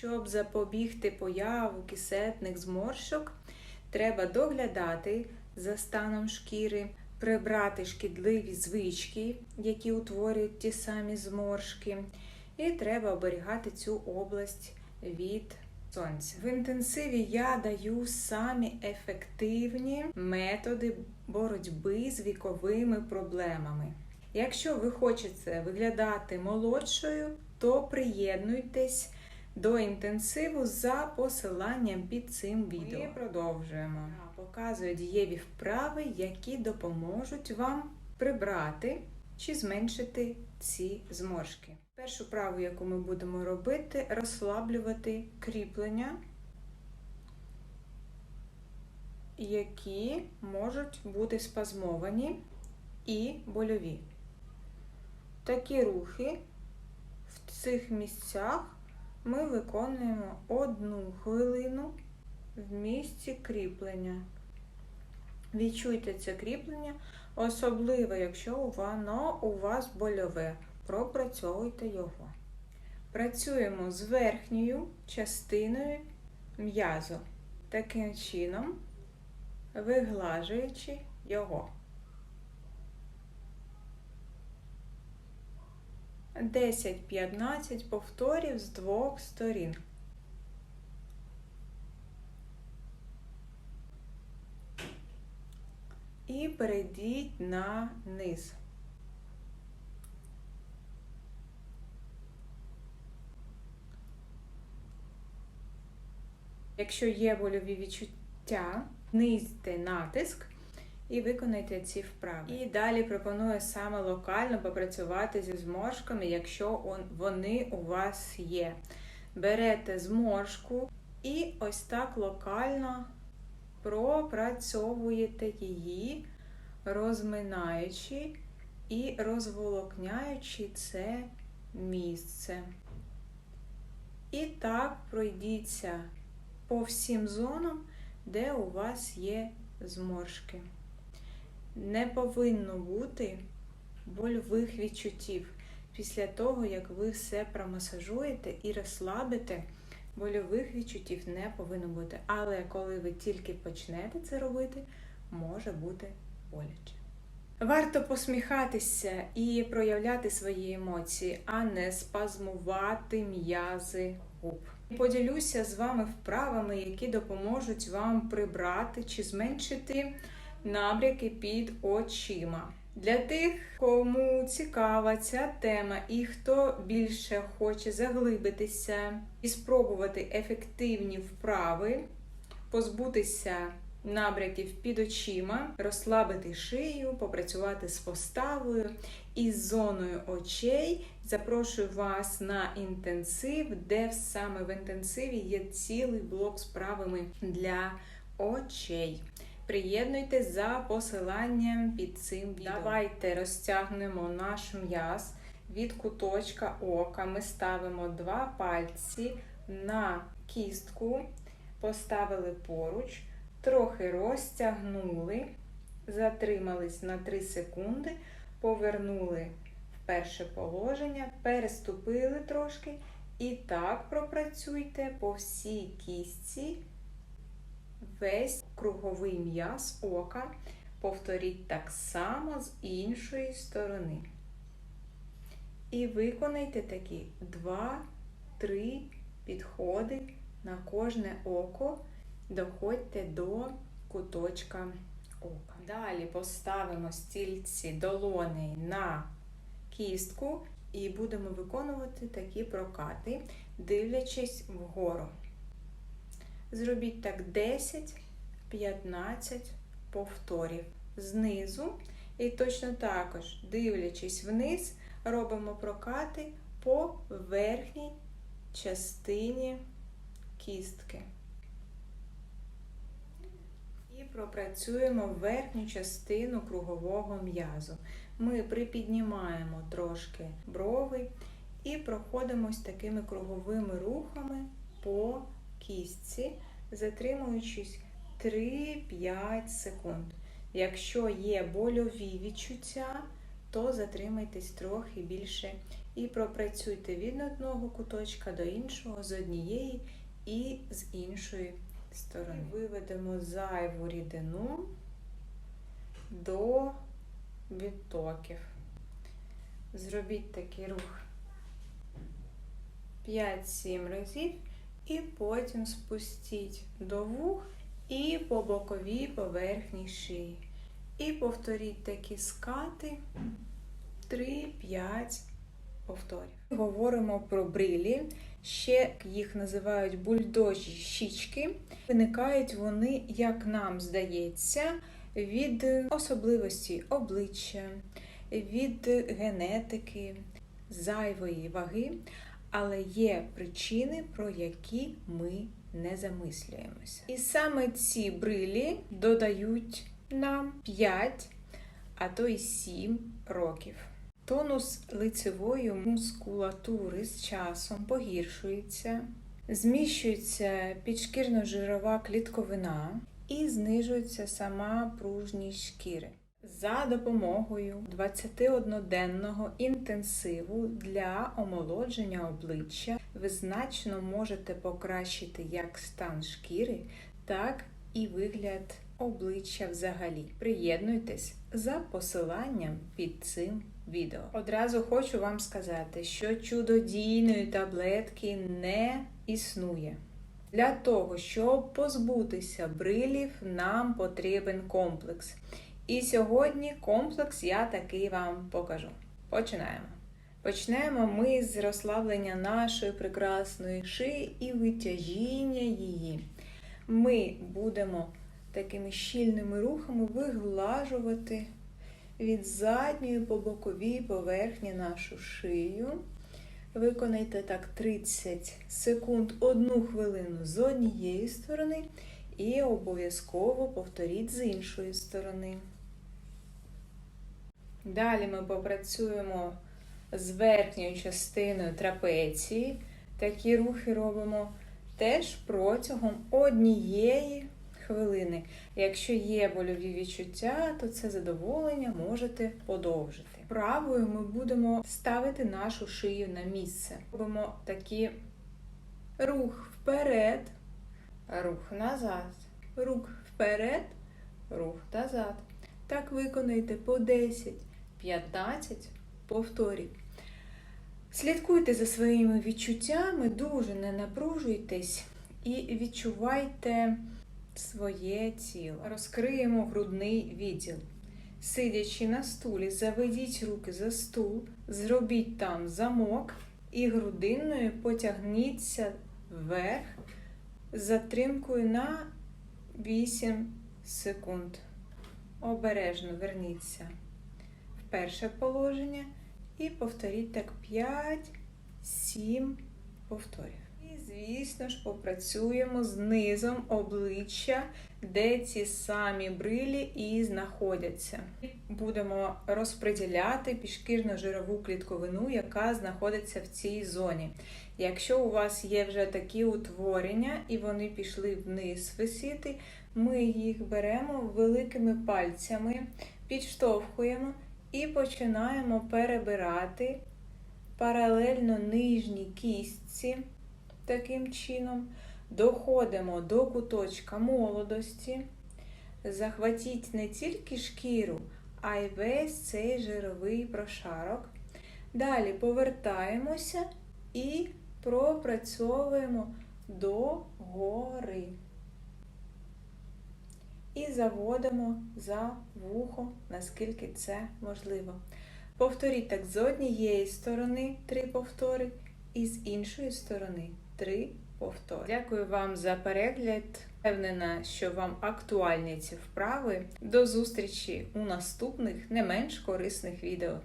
Щоб запобігти появу кисетних зморшок, треба доглядати за станом шкіри, прибрати шкідливі звички, які утворюють ті самі зморшки, і треба оберігати цю область від сонця. В інтенсиві я даю самі ефективні методи боротьби з віковими проблемами. Якщо ви хочете виглядати молодшою, то приєднуйтесь до інтенсиву за посиланням під цим відео. Ми продовжуємо. Я показую дієві вправи, які допоможуть вам прибрати чи зменшити ці зморшки. Першу вправу, яку ми будемо робити, розслаблювати кріплення, які можуть бути спазмовані і больові. Такі рухи в цих місцях ми виконуємо одну хвилину в місці кріплення. Відчуйте це кріплення, особливо, якщо воно у вас больове. Пропрацьовуйте його. Працюємо з верхньою частиною м'язу, таким чином виглажуючи його. 10-15 повторів з двох сторін. І перейдіть на низ. Якщо є больові відчуття, знизьте натиск і виконайте ці вправи. І далі пропоную саме локально попрацювати зі зморшками, якщо вони у вас є. Берете зморшку і ось так локально пропрацьовуєте її, розминаючи і розволокняючи це місце. І так пройдіться по всім зонам, де у вас є зморшки. Не повинно бути больових відчуттів. Після того, як ви все промасажуєте і розслабите, больових відчуттів не повинно бути. Але коли ви тільки почнете це робити, може бути боляче. Варто посміхатися і проявляти свої емоції, а не спазмувати м'язи губ. Поділюся з вами вправами, які допоможуть вам прибрати чи зменшити набряки під очима. Для тих, кому цікава ця тема і хто більше хоче заглибитися і спробувати ефективні вправи, позбутися набряків під очима, розслабити шию, попрацювати з поставою і з зоною очей. Запрошую вас на інтенсив, де саме в інтенсиві є цілий блок з правами для очей. Приєднуйтесь за посиланням під цим відео. Давайте розтягнемо наш м'яз від куточка ока. Ми ставимо два пальці на кістку, поставили поруч, трохи розтягнули, затримались на 3 секунди, повернули в перше положення, переступили трошки. І так пропрацюйте по всій кістці весь круговий м'яз ока. Повторіть так само з іншої сторони. І виконайте такі 2-3 підходи на кожне око, доходьте до куточка ока. Далі поставимо стільці долони на кістку і будемо виконувати такі прокати, дивлячись вгору. Зробіть так 10-15 повторів знизу. І точно також, дивлячись вниз, робимо прокати по верхній частині кістки. І пропрацюємо верхню частину кругового м'язу. Ми припіднімаємо трошки брови і проходимось такими круговими рухами по кістці, затримуючись 3-5 секунд. Якщо є больові відчуття, то затримайтесь трохи більше. і пропрацюйте від одного куточка до іншого з однієї і з іншої сторони. Виведемо зайву рідину до відтоків. Зробіть такий рух 5-7 разів і потім спустіть до вух і по боковій поверхні шиї. І повторіть такі скати 3-5 повторів. Говоримо про брилі. Ще їх називають бульдожі щічки. Виникають вони, як нам здається, від особливості обличчя, від генетики, зайвої ваги, але є причини, про які ми не замислюємося. І саме ці брилі додають нам 5, а то й 7 років. Тонус лицевої мускулатури з часом погіршується, зміщується підшкірно-жирова клітковина і знижується сама пружність шкіри. За допомогою 21-денного інтенсиву для омолодження обличчя ви значно можете покращити як стан шкіри, так і вигляд обличчя взагалі. Приєднуйтесь за посиланням під цим відео. Одразу хочу вам сказати, що чудодійної таблетки не існує. Для того, щоб позбутися брилів, нам потрібен комплекс. І сьогодні комплекс я такий вам покажу. Починаємо. Почнемо ми з розслаблення нашої прекрасної шиї і витяжіння її. Ми будемо такими щільними рухами виглажувати від задньої по боковій поверхні нашу шию. Виконайте так 30 секунд, 1 хвилину з однієї сторони, і обов'язково повторіть з іншої сторони. Далі ми попрацюємо з верхньою частиною трапеції. Такі рухи робимо теж протягом однієї хвилини. Якщо є больові відчуття, то це задоволення можете подовжити. Правою ми будемо ставити нашу шию на місце. Робимо такий рух вперед, рух назад, рух вперед, рух назад. Так виконайте по 10-15 повторів. Слідкуйте за своїми відчуттями, дуже не напружуйтесь і відчувайте своє тіло. Розкриємо грудний відділ. Сидячи на стулі, заведіть руки за стул, зробіть там замок і грудинною потягніться вверх з затримкою на 8 секунд. Обережно верніться перше положення і повторіть так 5-7 повторів. І, звісно ж, попрацюємо з низом обличчя, де ці самі брилі і знаходяться. Будемо розподіляти підшкірно-жирову клітковину, яка знаходиться в цій зоні. Якщо у вас є вже такі утворення і вони пішли вниз висіти, ми їх беремо великими пальцями, підштовхуємо і починаємо перебирати паралельно нижній кістці. Таким чином, доходимо до куточка молодості. Захватіть не тільки шкіру, а й весь цей жировий прошарок. Далі повертаємося і пропрацьовуємо до гори. І заводимо за вухо, наскільки це можливо. Повторіть так з однієї сторони три повтори, і з іншої сторони три повтори. Дякую вам за перегляд. Впевнена, що вам актуальні ці вправи. До зустрічі у наступних не менш корисних відео.